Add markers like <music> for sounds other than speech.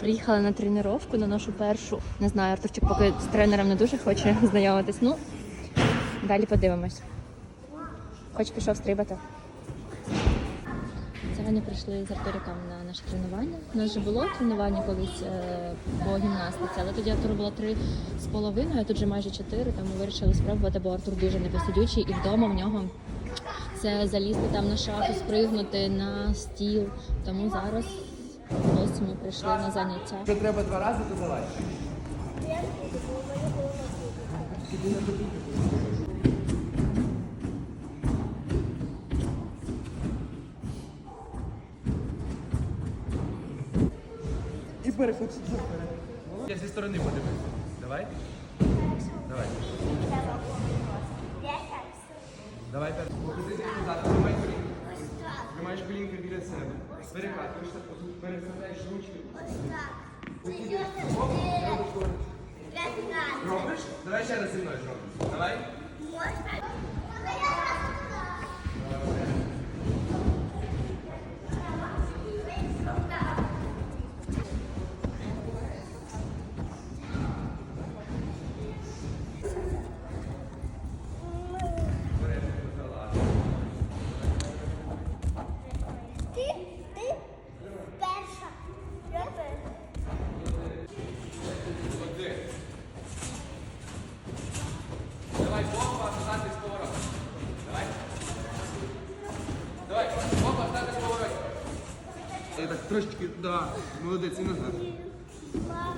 Приїхали на тренування, на нашу першу. Не знаю, Артурчик поки з тренером не дуже хоче <laughs> знайомитись. Ну, далі подивимось. Хоч пішов стрибати. Вони прийшли з Артуриком на наше тренування. У нас вже було тренування колись е, по гімнастиці, але тоді Артуру було три з половиною, а тут вже майже чотири, тому вирішили спробувати, бо Артур дуже непосидючий і вдома в нього це залізти там на шафу, спригнути на стіл. Тому зараз ось ми прийшли на заняття. Якщо треба два рази, то давай. І переходь сюди вперед. Я зі сторони подивлюся. Давай. Давай. Давай перед. Покажи назад. Тримай колінка. Тримаєш колінка біля себе. Перекатуєшся, переставляєш ручки. Робиш? Давай ще раз зі мною зробимо. Давай. Давай, бомба, стати з. Давай. Давай, бомба, стати з поворотом. Так, трошечки, да. Молодець, і назад.